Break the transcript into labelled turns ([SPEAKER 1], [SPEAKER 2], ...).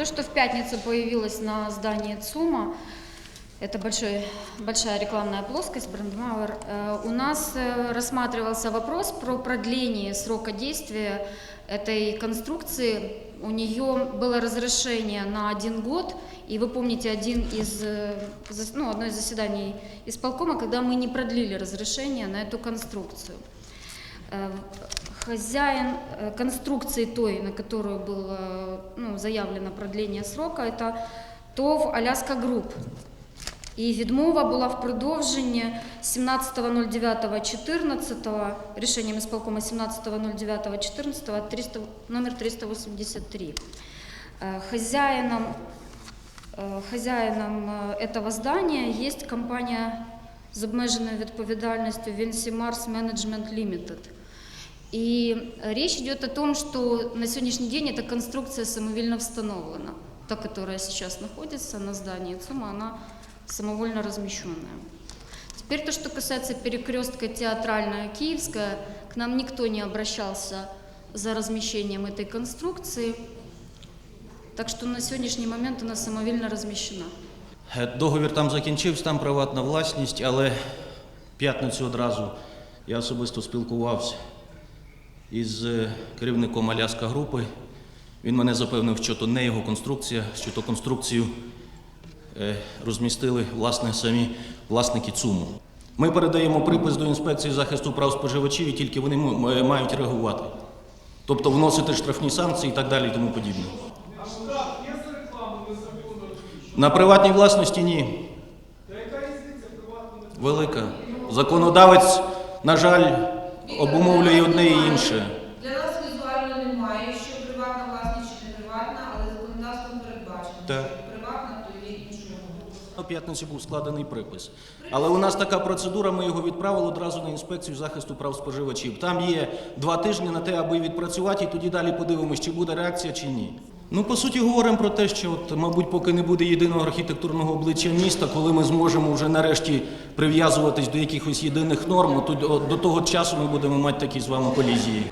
[SPEAKER 1] То, что в пятницу появилось на здании ЦУМа, это большой, большая рекламная плоскость, брендмауэр, э, у нас э, рассматривался вопрос про продление срока действия этой конструкции. У нее было разрешение на один год, и вы помните один из, э, зас- ну, одно из заседаний исполкома, когда мы не продлили разрешение на эту конструкцию. Э, Хозяин э, конструкции той, на которую было ну, заявлено продление срока, это ТОВ Аляска Груп. І відмова була в продовженні 17.09.14, рішенням ісполкома 17.09.14, 300, номер 383. Э, Хозяином, э, хозяином э, этого здания есть компания з обмеженою відповідальністю Vinci Mars Management Limited. И речь идет о том, что на сегодняшний день эта конструкция самовольно установлена. Та, которая сейчас находится на здании ЦУМа, она самовольно размещенная. Теперь то, что касается перекрестка театральная Киевская, к нам никто не обращался за размещением этой конструкции. Так что на сегодняшний момент она самовольно размещена.
[SPEAKER 2] Е, Договір там закінчився, там приватна власність, але п'ятницю одразу я особисто спілкувався із е, керівником Аляска групи. Він мене запевнив, що то не його конструкція, що то конструкцію е, розмістили власне самі власники ЦУМу. Ми передаємо припис до інспекції захисту прав споживачів, і тільки вони мають реагувати. Тобто вносити штрафні санкції і так далі і тому подібне.
[SPEAKER 3] А штраф є за рекламу?
[SPEAKER 2] На приватній власності ні.
[SPEAKER 3] Та яка різниця приватно не
[SPEAKER 2] Велика. Законодавець, на жаль, обумовлює одне і інше.
[SPEAKER 4] Для нас візуально немає, що приватна власність чи не приватна, але законодавством передбачено.
[SPEAKER 2] Так.
[SPEAKER 4] Що приватна, то є іншою.
[SPEAKER 2] На п'ятниці був складений припис. Але у нас така процедура, ми його відправили одразу на інспекцію захисту прав споживачів. Там є два тижні на те, аби відпрацювати, і тоді далі подивимось, чи буде реакція, чи ні. Ну, по суті, говоримо про те, що, от, мабуть, поки не буде єдиного архітектурного обличчя міста, коли ми зможемо вже нарешті прив'язуватись до якихось єдиних норм, то до, того часу ми будемо мати такі з вами колізії.